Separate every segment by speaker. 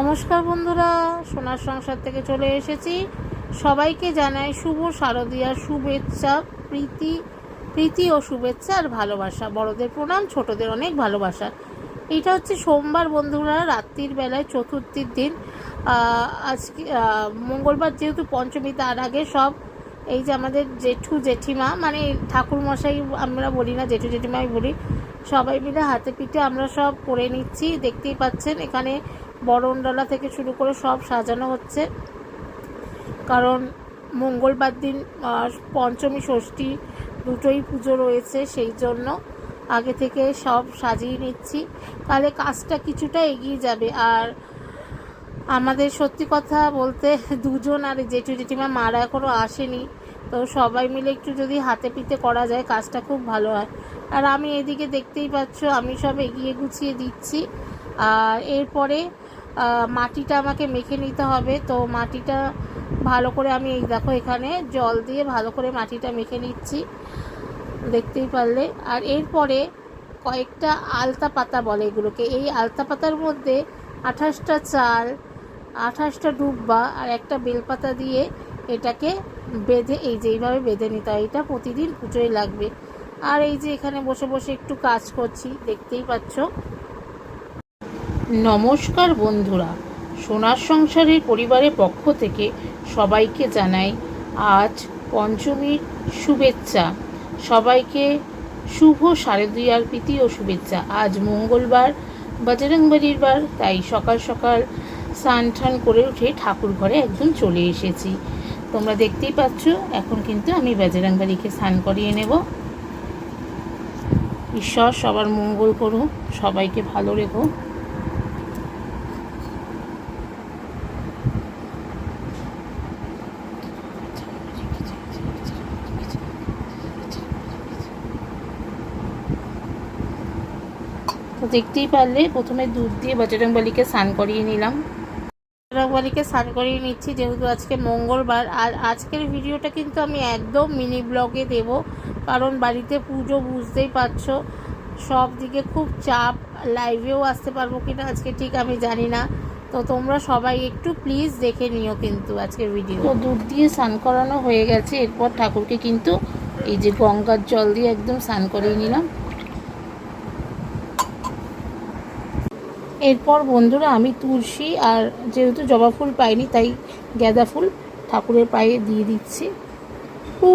Speaker 1: নমস্কার বন্ধুরা, সোনার সংসার থেকে চলে এসেছি। সবাইকে জানাই শুভ শারদীয়ার শুভেচ্ছা, প্রীতি প্রীতি ও শুভেচ্ছা আর ভালোবাসা। বড়দের প্রণাম, ছোটদের অনেক ভালোবাসা। এটা হচ্ছে সোমবার বন্ধুরা, রাত্রির বেলায় চতুর্থীর দিন। আজকে মঙ্গলবার যেহেতু পঞ্চমী, তার আগে সব এই যে আমাদের জেঠু জেঠিমা মানে ঠাকুর মশাই আমরা বলি না, জেঠু জেঠিমাই বলি সবাই মিলে হাতে পিঠে আমরা সব করে নিচ্ছি। দেখতেই পাচ্ছেন, এখানে বরণডালা থেকে শুরু করে সব সাজানো হচ্ছে। কারণ মঙ্গলবার দিন পঞ্চমী, ষষ্ঠী দুটোই পুজো রয়েছে সেই জন্য। আগে থেকে সব সাজিয়ে নিচ্ছি। তাহলে কাজটা কিছুটা এগিয়ে যাবে। আর আমাদের সত্যি কথা বলতে দুজন আর জেঠু জেঠিমা মারা এখনও আসেনি। তো সবাই মিলে একটু যদি হাতে পিতে করা যায়, কাজটা খুব ভালো হয়। আর আমি এদিকে দেখতেই পাচ্ছ, আমি সব এগিয়ে গুছিয়ে দিচ্ছি। আর এরপরে মাটিটা আমাকে মেখে নিতে হবে। তো মাটিটা ভালো করে আমি এই দেখো এখানে জল দিয়ে ভালো করে মাটিটা মেখে নিচ্ছি। দেখতেই পারলে। আর এরপরে কয়েকটা আলতা পাতা বলে এগুলোকে। এই আলতা পাতার মধ্যে আঠাশটা চাল, আঠাশটা ডুব্বা আর একটা বেলপাতা দিয়ে এটাকে বেঁধে, এই যে এইভাবে বেঁধে নিতে হয়, এটা প্রতিদিন পুজোয় লাগবে। আর এই যে এখানে বসে বসে একটু কাজ করছি, দেখতেই পাচ্ছ। নমস্কার বন্ধুরা, সোনার সংসারের পরিবারের পক্ষ থেকে সবাইকে জানাই আজ পঞ্চমীর শুভেচ্ছা। সবাইকে শুভ শারদীয়ার প্রীতি ও শুভেচ্ছা। আজ মঙ্গলবার, বজরংবলির বার, তাই সকাল সকাল স্নান টান করে উঠে ঠাকুর ঘরে একদম চলে এসেছি। তোমরা দেখতেই পাচ্ছ, এখন কিন্তু আমি বজরংবলিকে স্নান করিয়ে নেব। ঈশ্বর সবার মঙ্গল করুক, সবাইকে ভালো রেখো। তো দেখতেই পারলে প্রথমে দুধ দিয়ে বজরংবলীকে স্নান করিয়ে নিলাম। বজরংবলীকে স্নান করিয়ে নিচ্ছি, যেহেতু আজকে মঙ্গলবার। আর আজকের ভিডিওটা কিন্তু আমি একদম মিনি ব্লগে দেব, কারণ বাড়িতে পুজো বুঝতেই পারছ, সব দিকে খুব চাপ লাইভেও আসতে পারব কিনা আজকে ঠিক আমি জানি না। তো তোমরা সবাই একটু প্লিজ দেখে নিও কিন্তু আজকের ভিডিও তো দুধ দিয়ে স্নান করানো হয়ে গেছে, এরপর ঠাকুরকে কিন্তু এই যে গঙ্গার জল দিয়ে একদম স্নান করিয়ে নিলাম। এরপর বন্ধুরা আমি তুলসী আর যেহেতু জবা ফুল পাইনি তাই গাঁদা ফুল ঠাকুরের পায়ে দিয়ে দিচ্ছি। উ,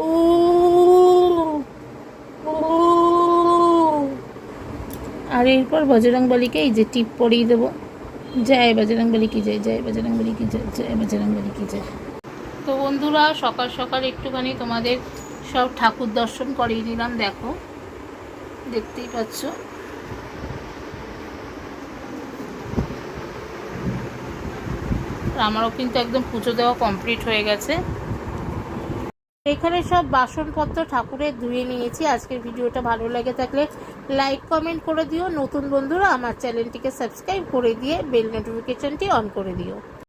Speaker 1: উ। আর এরপর বজরংবলীকে এই যে টিপ পরিয়ে দেবো। জয় বজরংবলী কি জয় জয় বজরংবলী কি জয় জয় বজরংবলী কি জয়। তো বন্ধুরা সকাল সকাল একটুখানি তোমাদের সব ঠাকুর দর্শন করিয়ে দিলাম দেখো। দেখতেই পাচ্ছ। আমারও কিন্তু একদম পুজো দেওয়া কমপ্লিট হয়ে গেছে। এখানে সব বাসনপত্র ঠাকুরের ধুয়ে নিয়েছি। আজকের ভিডিওটা ভালো লাগে থাকলে লাইক কমেন্ট করে দিও। নতুন বন্ধুরা আমার চ্যানেলটিকে সাবস্ক্রাইব করে দিয়ে বেল নোটিফিকেশনটি অন করে দিও।